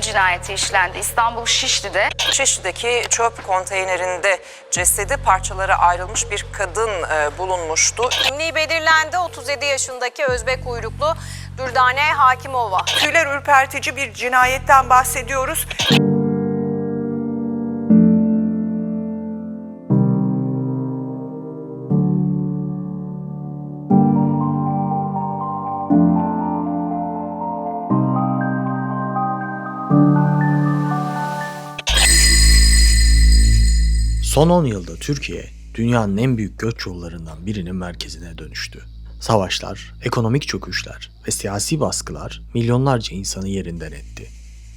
cinayeti işlendi. İstanbul Şişli'de Şişli'deki çöp konteynerinde cesedi parçalara ayrılmış bir kadın e, bulunmuştu. Kimliği belirlendi 37 yaşındaki Özbek uyruklu Dürdane Hakimova. Tüyler ürpertici bir cinayetten bahsediyoruz. Son 10 yılda Türkiye, dünyanın en büyük göç yollarından birinin merkezine dönüştü. Savaşlar, ekonomik çöküşler ve siyasi baskılar milyonlarca insanı yerinden etti.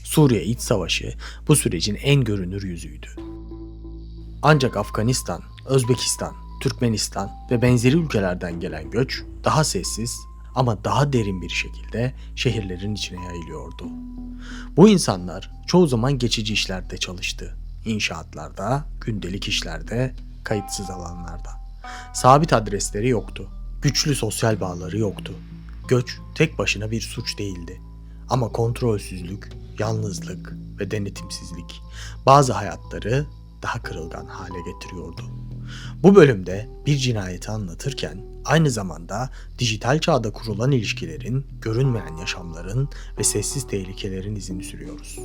Suriye İç Savaşı bu sürecin en görünür yüzüydü. Ancak Afganistan, Özbekistan, Türkmenistan ve benzeri ülkelerden gelen göç daha sessiz ama daha derin bir şekilde şehirlerin içine yayılıyordu. Bu insanlar çoğu zaman geçici işlerde çalıştı. İnşaatlarda, gündelik işlerde, kayıtsız alanlarda. Sabit adresleri yoktu. Güçlü sosyal bağları yoktu. Göç tek başına bir suç değildi. Ama kontrolsüzlük, yalnızlık ve denetimsizlik bazı hayatları daha kırılgan hale getiriyordu. Bu bölümde bir cinayeti anlatırken aynı zamanda dijital çağda kurulan ilişkilerin, görünmeyen yaşamların ve sessiz tehlikelerin izini sürüyoruz.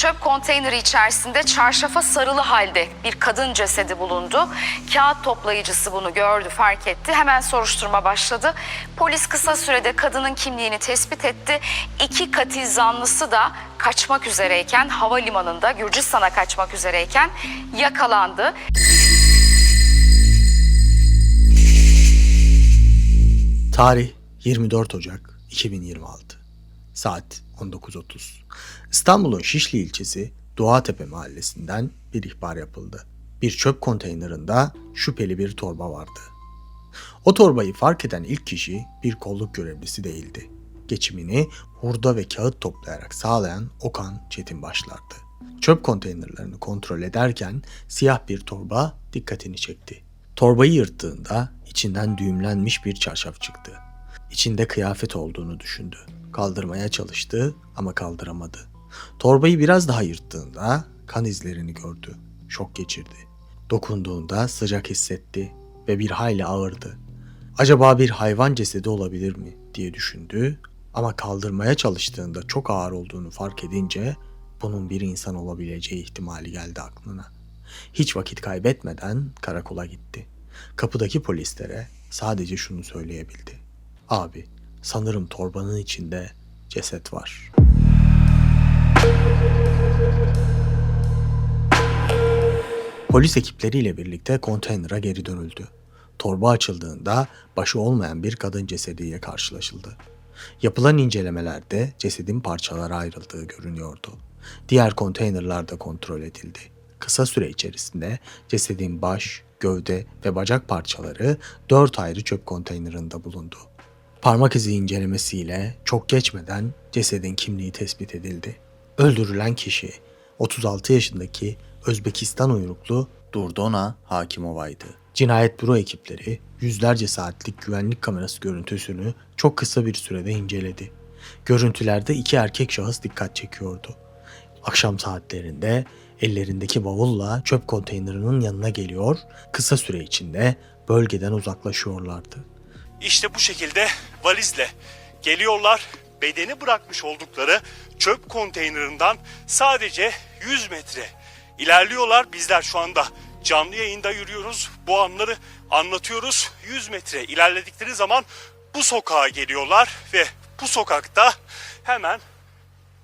Çöp konteyneri içerisinde çarşafa sarılı halde bir kadın cesedi bulundu. Kağıt toplayıcısı bunu gördü, fark etti. Hemen soruşturma başladı. Polis kısa sürede kadının kimliğini tespit etti. İki katil zanlısı da kaçmak üzereyken havalimanında Gürcistan'a kaçmak üzereyken yakalandı. Tarih 24 Ocak 2026 Saat 19.30 İstanbul'un Şişli ilçesi Doğatepe mahallesinden bir ihbar yapıldı. Bir çöp konteynerında şüpheli bir torba vardı. O torbayı fark eden ilk kişi bir kolluk görevlisi değildi. Geçimini hurda ve kağıt toplayarak sağlayan Okan Çetin başlardı. Çöp konteynerlerini kontrol ederken siyah bir torba dikkatini çekti. Torbayı yırttığında içinden düğümlenmiş bir çarşaf çıktı. İçinde kıyafet olduğunu düşündü. Kaldırmaya çalıştı ama kaldıramadı. Torbayı biraz daha yırttığında kan izlerini gördü. Şok geçirdi. Dokunduğunda sıcak hissetti ve bir hayli ağırdı. Acaba bir hayvan cesedi olabilir mi diye düşündü ama kaldırmaya çalıştığında çok ağır olduğunu fark edince bunun bir insan olabileceği ihtimali geldi aklına. Hiç vakit kaybetmeden karakola gitti. Kapıdaki polislere sadece şunu söyleyebildi. Abi, sanırım torbanın içinde ceset var. Polis ekipleriyle birlikte konteynere geri dönüldü. Torba açıldığında başı olmayan bir kadın cesediyle karşılaşıldı. Yapılan incelemelerde cesedin parçalara ayrıldığı görünüyordu. Diğer konteynerler de kontrol edildi. Kısa süre içerisinde cesedin baş, gövde ve bacak parçaları dört ayrı çöp konteynerinde bulundu. Parmak izi incelemesiyle çok geçmeden cesedin kimliği tespit edildi. Öldürülen kişi 36 yaşındaki Özbekistan uyruklu Durdona Hakimova'ydı. Cinayet büro ekipleri yüzlerce saatlik güvenlik kamerası görüntüsünü çok kısa bir sürede inceledi. Görüntülerde iki erkek şahıs dikkat çekiyordu. Akşam saatlerinde ellerindeki bavulla çöp konteynerinin yanına geliyor, kısa süre içinde bölgeden uzaklaşıyorlardı. İşte bu şekilde valizle geliyorlar. Bedeni bırakmış oldukları çöp konteynerinden sadece 100 metre ilerliyorlar. Bizler şu anda canlı yayında yürüyoruz. Bu anları anlatıyoruz. 100 metre ilerledikleri zaman bu sokağa geliyorlar ve bu sokakta hemen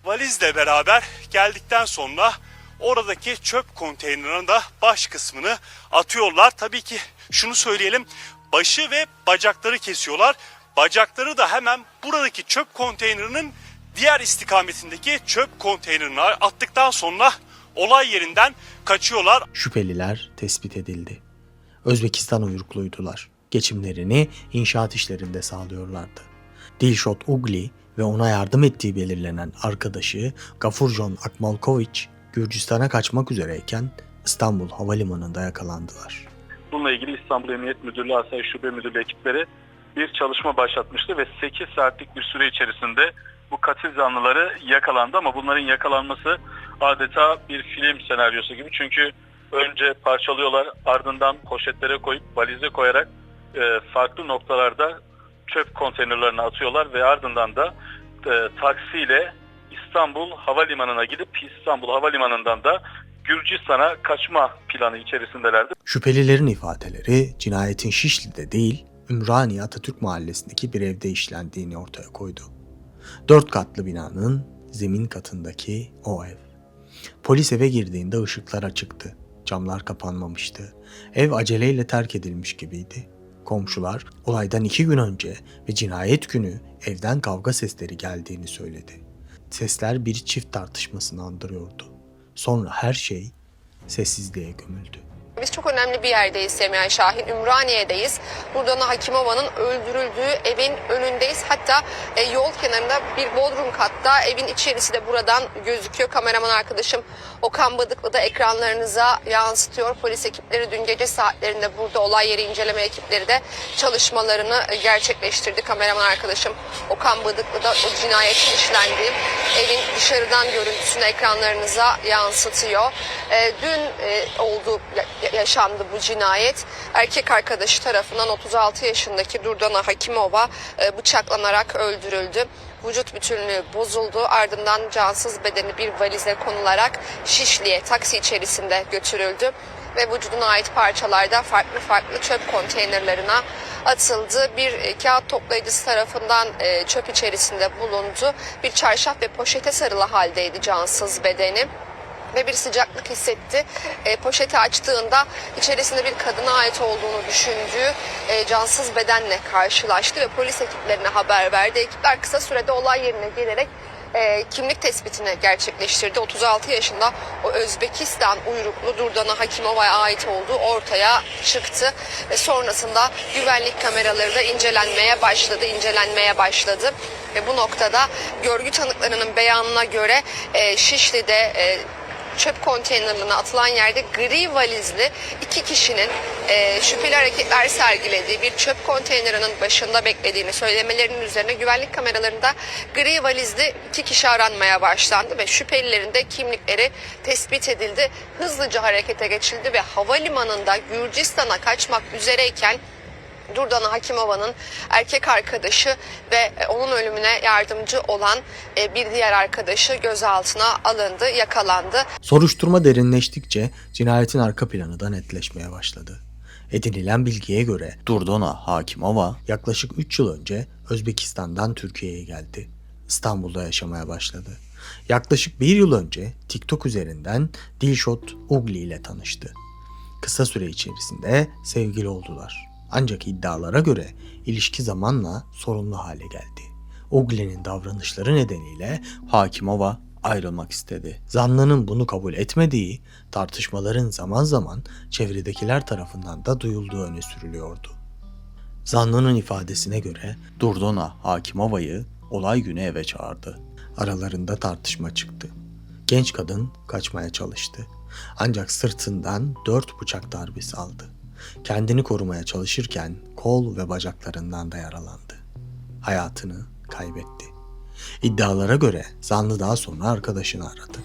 valizle beraber geldikten sonra oradaki çöp konteynerine de baş kısmını atıyorlar. Tabii ki şunu söyleyelim başı ve bacakları kesiyorlar. Bacakları da hemen buradaki çöp konteynerinin diğer istikametindeki çöp konteynerine attıktan sonra olay yerinden kaçıyorlar. Şüpheliler tespit edildi. Özbekistan uyrukluydular. Geçimlerini inşaat işlerinde sağlıyorlardı. Dilshot Ugli ve ona yardım ettiği belirlenen arkadaşı Gafurjon Akmalkoviç Gürcistan'a kaçmak üzereyken İstanbul Havalimanı'nda yakalandılar. Bununla ilgili İstanbul Emniyet Müdürlüğü Asayiş Şube Müdürlüğü ekipleri bir çalışma başlatmıştı ve 8 saatlik bir süre içerisinde bu katil zanlıları yakalandı ama bunların yakalanması adeta bir film senaryosu gibi. Çünkü önce parçalıyorlar ardından poşetlere koyup valize koyarak e, farklı noktalarda çöp konteynerlarına atıyorlar ve ardından da e, taksiyle İstanbul Havalimanı'na gidip İstanbul Havalimanı'ndan da Gürcistan'a kaçma planı içerisindelerdi. Şüphelilerin ifadeleri cinayetin Şişli'de değil, Ümraniye Atatürk Mahallesi'ndeki bir evde işlendiğini ortaya koydu. Dört katlı binanın zemin katındaki o ev. Polis eve girdiğinde ışıklar açıktı. Camlar kapanmamıştı. Ev aceleyle terk edilmiş gibiydi. Komşular olaydan iki gün önce ve cinayet günü evden kavga sesleri geldiğini söyledi. Sesler bir çift tartışmasını andırıyordu. Sonra her şey sessizliğe gömüldü. Biz çok önemli bir yerdeyiz Semiha Şahin. Ümraniye'deyiz. Buradan Hakimova'nın öldürüldüğü evin önündeyiz. Hatta e, yol kenarında bir bodrum katta evin içerisi de buradan gözüküyor. Kameraman arkadaşım Okan Bıdıklı da ekranlarınıza yansıtıyor. Polis ekipleri dün gece saatlerinde burada olay yeri inceleme ekipleri de çalışmalarını e, gerçekleştirdi. Kameraman arkadaşım Okan Bıdıklı da o cinayetin işlendiği evin dışarıdan görüntüsünü ekranlarınıza yansıtıyor. E, dün e, oldu yaşandı bu cinayet. Erkek arkadaşı tarafından 36 yaşındaki Durdana Hakimova e, bıçaklanarak öldürüldü. Vücut bütünlüğü bozuldu. Ardından cansız bedeni bir valize konularak Şişli'ye taksi içerisinde götürüldü ve vücuduna ait parçalar da farklı farklı çöp konteynerlarına atıldı. Bir e, kağıt toplayıcısı tarafından e, çöp içerisinde bulundu. Bir çarşaf ve poşete sarılı haldeydi cansız bedeni ve bir sıcaklık hissetti. E, poşeti açtığında içerisinde bir kadına ait olduğunu düşündüğü e, cansız bedenle karşılaştı ve polis ekiplerine haber verdi. Ekipler kısa sürede olay yerine gelerek e, kimlik tespitini gerçekleştirdi. 36 yaşında o Özbekistan uyruklu Durdana Hakimova'ya ait olduğu ortaya çıktı. Ve sonrasında güvenlik kameraları da incelenmeye başladı, incelenmeye başladı. Ve bu noktada görgü tanıklarının beyanına göre e, Şişli'de e, çöp konteynerine atılan yerde gri valizli iki kişinin e, şüpheli hareketler sergilediği bir çöp konteynerinin başında beklediğini söylemelerinin üzerine güvenlik kameralarında gri valizli iki kişi aranmaya başlandı ve şüphelilerin de kimlikleri tespit edildi. Hızlıca harekete geçildi ve havalimanında Gürcistan'a kaçmak üzereyken Durdana Hakimova'nın erkek arkadaşı ve e, onun ölümüne yardımcı olan e, bir diğer arkadaşı gözaltına alındı, yakalandı. Soruşturma derinleştikçe cinayetin arka planı da netleşmeye başladı. Edinilen bilgiye göre Durdona Hakimova yaklaşık 3 yıl önce Özbekistan'dan Türkiye'ye geldi. İstanbul'da yaşamaya başladı. Yaklaşık bir yıl önce TikTok üzerinden Dilshot Ugli ile tanıştı. Kısa süre içerisinde sevgili oldular. Ancak iddialara göre ilişki zamanla sorunlu hale geldi. Ugli'nin davranışları nedeniyle Hakimova ayrılmak istedi. Zanlının bunu kabul etmediği tartışmaların zaman zaman çevredekiler tarafından da duyulduğu öne sürülüyordu. Zanlının ifadesine göre Durdona Hakimova'yı olay günü eve çağırdı. Aralarında tartışma çıktı. Genç kadın kaçmaya çalıştı. Ancak sırtından dört bıçak darbesi aldı. Kendini korumaya çalışırken kol ve bacaklarından da yaralandı. Hayatını kaybetti. İddialara göre zanlı daha sonra arkadaşını aradı.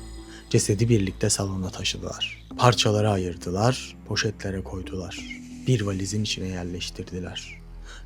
Cesedi birlikte salona taşıdılar. Parçalara ayırdılar, poşetlere koydular. Bir valizin içine yerleştirdiler.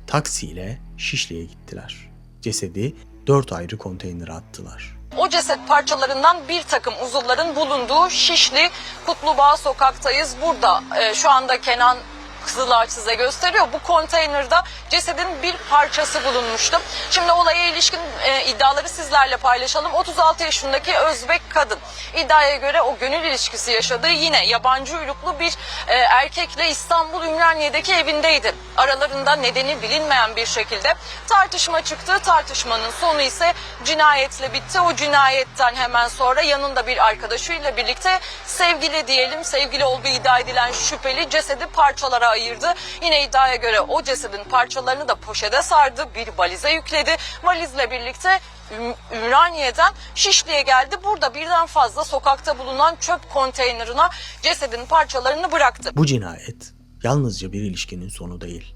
Taksiyle Şişli'ye gittiler. Cesedi dört ayrı konteynere attılar. O ceset parçalarından bir takım uzuvların bulunduğu Şişli Kutlubağ sokaktayız. Burada e, şu anda Kenan Kızılağaç size gösteriyor. Bu konteynerde cesedin bir parçası bulunmuştu. Şimdi olaya ilişkin e, iddiaları sizlerle paylaşalım. 36 yaşındaki Özbek kadın iddiaya göre o gönül ilişkisi yaşadığı yine yabancı uyruklu bir e, erkekle İstanbul Ümraniye'deki evindeydi. Aralarında nedeni bilinmeyen bir şekilde tartışma çıktı. Tartışmanın sonu ise cinayetle bitti. O cinayetten hemen sonra yanında bir arkadaşıyla birlikte sevgili diyelim sevgili olduğu iddia edilen şüpheli cesedi parçalara ayırdı. Yine iddiaya göre o cesedin parçalarını da poşete sardı. Bir valize yükledi. Valizle birlikte Üm- Ümraniye'den Şişli'ye geldi. Burada birden fazla sokakta bulunan çöp konteynerine cesedin parçalarını bıraktı. Bu cinayet yalnızca bir ilişkinin sonu değil.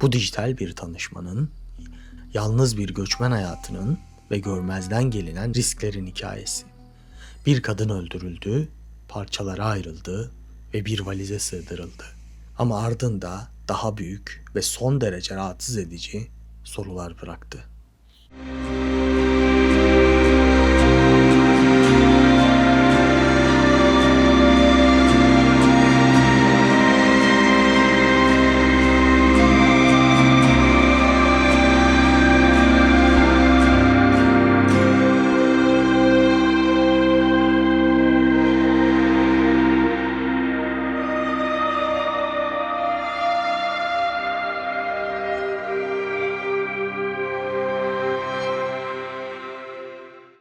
Bu dijital bir tanışmanın, yalnız bir göçmen hayatının ve görmezden gelinen risklerin hikayesi. Bir kadın öldürüldü, parçalara ayrıldı ve bir valize sığdırıldı. Ama ardında daha büyük ve son derece rahatsız edici sorular bıraktı.